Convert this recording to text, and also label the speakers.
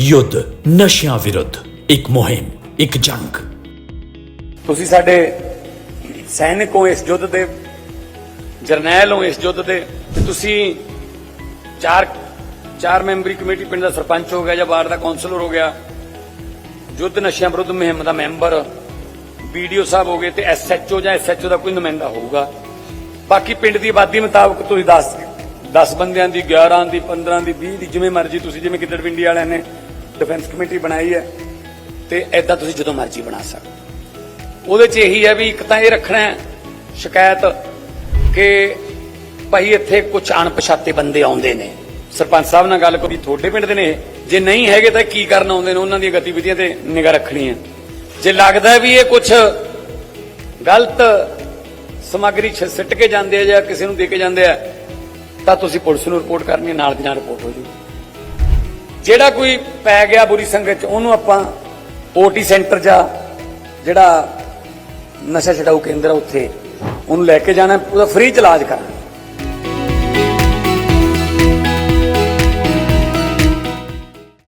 Speaker 1: ਯੁੱਧ, ਨਸ਼ਿਆਂ ਵਿਰੁੱਧ, ਇੱਕ ਮੁਹਿੰਮ, ਇੱਕ ਜੰਗ।
Speaker 2: ਤੁਸੀਂ ਸਾਡੇ ਸੈਨਿਕ ਹੋ ਇਸ ਯੁੱਧ ਦੇ, ਜਰਨੈਲ ਹੋ ਇਸ ਯੁੱਧ ਦੇ ਤੁਸੀਂ ਚਾਰ ਚਾਰ ਮੈਂਬਰੀ ਕਮੇਟੀ ਪਿੰਡ ਦਾ ਸਰਪੰਚ ਹੋ ਗਿਆ ਜਾਂ ਵਾਰਡ ਦਾ ਕਾਉਂਸਲਰ ਹੋ ਗਿਆ, ਯੁੱਧ, ਨਸ਼ਿਆਂ ਵਿਰੁੱਧ ਮੁਹਿੰਮ ਦਾ ਮੈਂਬਰ ਵੀਡੀਓ ਸਾਹਿਬ ਹੋ ਗਏ ਤੇ ਐਸਐਚਓ ਜਾਂ ਐਸਐਚਓ ਦਾ ਕੋਈ ਨੁਮਾਇੰਦਾ ਹੋਊਗਾ। ਬਾਕੀ ਪਿੰਡ ਦੀ ਆਬਾਦੀ ਮੁਤਾਬਕ ਤੁਸੀਂ 10 10 ਬੰਦਿਆਂ ਦੀ 11 ਦੀ 15 ਦੀ 20 ਦੀ ਜਿਵੇਂ ਮਰਜ਼ੀ ਤੁਸੀਂ ਜਿਵੇਂ ਗਿੱਦੜ ਪਿੰਡੀ ਵਾਲਿਆਂ ਨੇ ਡਿਫੈਂਸ ਕਮੇਟੀ ਬਣਾਈ ਹੈ ਤੇ ਐਦਾਂ ਤੁਸੀਂ ਜਦੋਂ ਮਰਜ਼ੀ ਬਣਾ ਸਕਦੇ ਉਹਦੇ 'ਚ ਇਹੀ ਹੈ ਵੀ ਇੱਕ ਤਾਂ ਇਹ ਰੱਖਣਾ ਸ਼ਿਕਾਇਤ ਕਿ ਭਾਈ ਇੱਥੇ ਕੁਝ ਅਣਪਛਾਤੇ ਬੰਦੇ ਆਉਂਦੇ ਨੇ। ਸਰਪੰਚ ਸਾਹਿਬ ਨਾਲ ਗੱਲ ਕੋਈ ਤੁਹਾਡੇ ਪਿੰਡ ਦੇ ਨੇ ਇਹ? ਜੇ ਨਹੀਂ ਹੈਗੇ ਤਾਂ ਕੀ ਕਰਨ ਆਉਂਦੇ ਨੇ? ਉਹਨਾਂ ਦੀਆਂ ਗਤੀਵਿਧੀਆਂ ਤੇ ਨਿਗਾਹ ਰੱਖਣੀ ਹੈ। ਜੇ ਲੱਗਦਾ ਵੀ ਇਹ ਕੁਝ ਗਲਤ ਸਮੱਗਰੀ ਛ- ਸਿੱਟ ਕੇ ਜਾਂਦੇ ਆ ਜਾਂ ਕਿਸੇ ਨੂੰ ਦੇ ਕੇ ਜਾਂਦੇ ਆ, ਤਾਂ ਤੁਸੀਂ ਪੁਲਿਸ ਨੂੰ ਰਿਪੋਰਟ ਕਰਨੀ ਹੈ, ਨਾਲ ਦੀ ਨਾਲ ਰਿਪੋਰਟ ਹੋ ਜੂ ਜਿਹੜਾ ਕੋਈ ਪੈ ਗਿਆ ਬੁਰੀ ਸੰਗਤ ਚ, ਉਹਨੂੰ ਆਪਾਂ ਓਟੀ ਸੈਂਟਰ ਜਾਂ ਜਿਹੜਾ ਨਸ਼ਾ ਛਡਾਊ ਕੇਂਦਰ ਆ ਉੱਥੇ ਉਹਨੂੰ ਲੈ ਕੇ ਜਾਣਾ, ਉਹਦਾ ਫ੍ਰੀ ਚ ਇਲਾਜ ਕਰਨਾ